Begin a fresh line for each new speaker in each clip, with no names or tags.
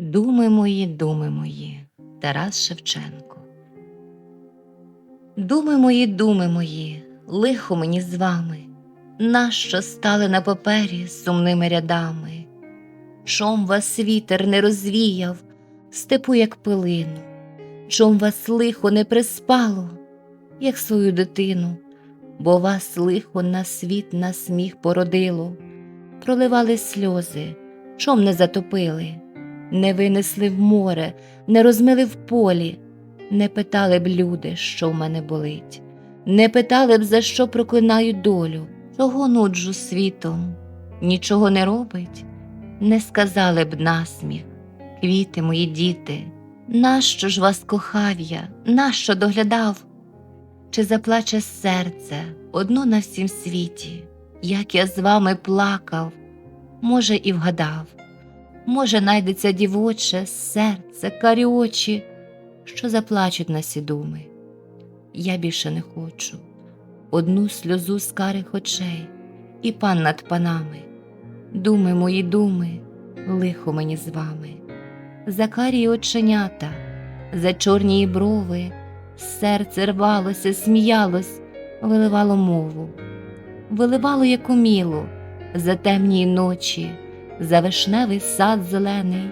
Думи мої, думи мої, Тарас Шевченко. Думи мої, думи мої, лихо мені з вами, нащо стали на папері сумними рядами? Чом вас вітер не розвіяв, степу, як пилину, чом вас лихо не приспало, як свою дитину, бо вас лихо на світ на сміх породило, проливали сльози, чом не затопили, не винесли в море, не розмили в полі, не питали б люди, що в мене болить, не питали б, за що проклинаю долю, чого нуджу світом, нічого не робить, не сказали б насміх, квіти мої діти, нащо ж вас кохав я, нащо доглядав? Чи заплаче серце одно на всім світі, як я з вами плакав, може, і вгадав, може, найдеться дівоче серце, карі очі, що заплачуть на сі думи. Я більше не хочу одну сльозу з карих очей і пан над панами. Думи мої думи, лихо мені з вами, за карі оченята, за чорні брови, серце рвалося, сміялось, виливало мову, виливало, як уміло, за темні ночі, за вишневий сад зелений,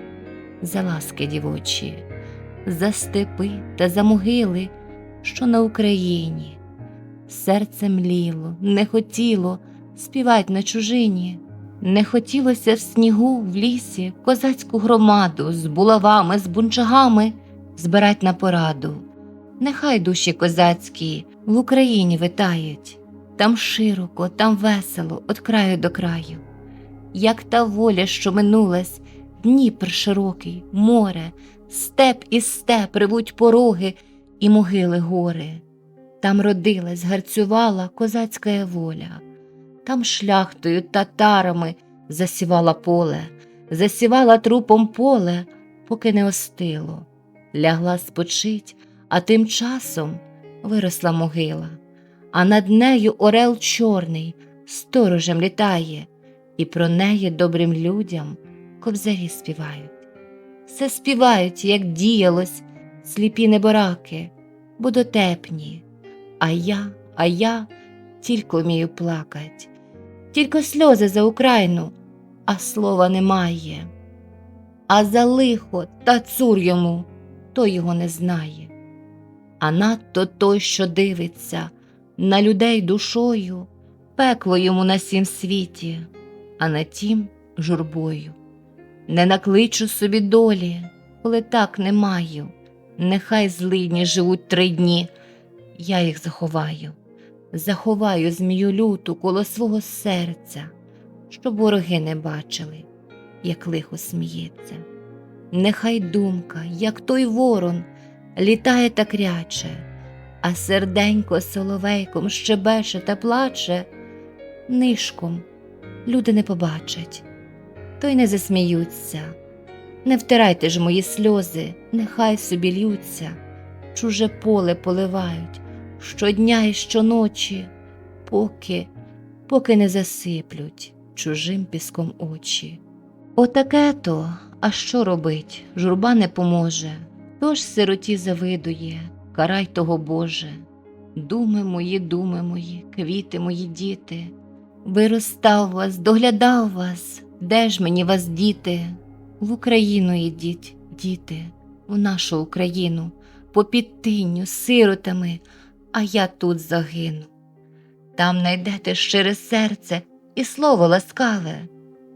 за ласки дівочі, за степи та за могили, що на Україні. Серце мліло, не хотіло співать на чужині. Не хотілося в снігу, в лісі, козацьку громаду з булавами, з бунчагами збирать на пораду. Нехай душі козацькі в Україні витають, там широко, там весело, від краю до краю. Як та воля, що минулась, Дніпр широкий, море, степ і степ ревуть пороги і могили гори. Там родилась, гарцювала козацька воля. Там шляхтою татарами засівала поле, засівала трупом поле, поки не остило, лягла спочить, а тим часом виросла могила, а над нею орел чорний сторожем літає, і про неї добрим людям кобзарі співають. Все співають, як діялось, сліпі небораки, бо дотепні, а я, а я тільки вмію плакать тільки сльози за Україну, а слова немає. А за лихо та цур йому, той його не знає. А надто той, що дивиться на людей душою, пекло йому на сім світі, а на тім журбою. Не накличу собі долі, коли так не маю. Нехай злидні живуть три дні, я їх заховаю заховаю змію люту коло свого серця, щоб вороги не бачили, як лихо сміється. Нехай думка, як той ворон, літає та кряче, а серденько соловейком щебеше та плаче, нишком люди не побачать, то й не засміються. Не втирайте ж мої сльози, нехай собі льються, чуже поле поливають щодня і щоночі, поки, поки не засиплють чужим піском очі. Отаке то, а що робить? Журба не поможе, тож сироті завидує, карай того Боже. Думи мої, думи мої, квіти мої діти, виростав вас, доглядав вас, де ж мені вас, діти? В Україну ідіть, діти, в нашу Україну, по підтинню, сиротами а я тут загину. Там найдете щире серце і слово ласкаве,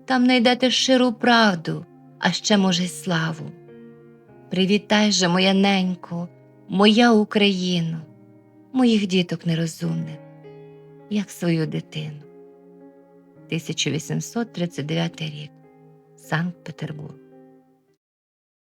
там найдете щиру правду, а ще, може, й славу. Привітай же, моя ненько, моя Україну, моїх діток нерозумних, як свою дитину. 1839 рік, Санкт Петербург.